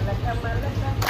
cámara, la cámara, la cámara.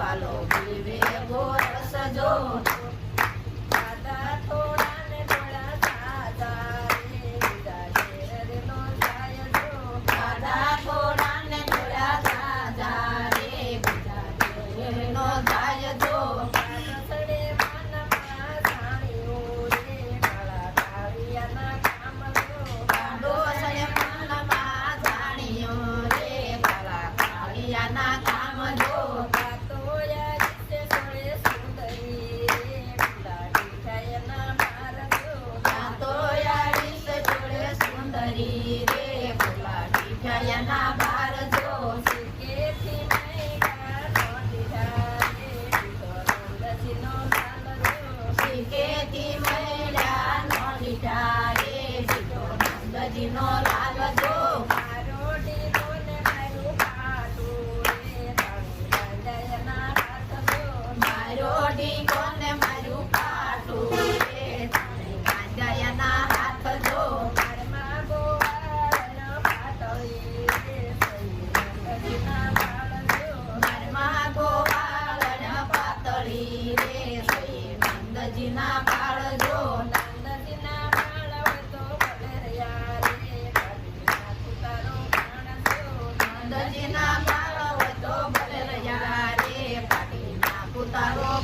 પાલો વિવેકો રસજો Hari Dev Vijayana નંદજીના પાળજો નંદજીના પાળવતો કલરિયા રે ભગવાન તારો માણસો નંદજીના પાળવતો કલરિયા રે ભગવાન તારો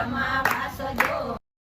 amava.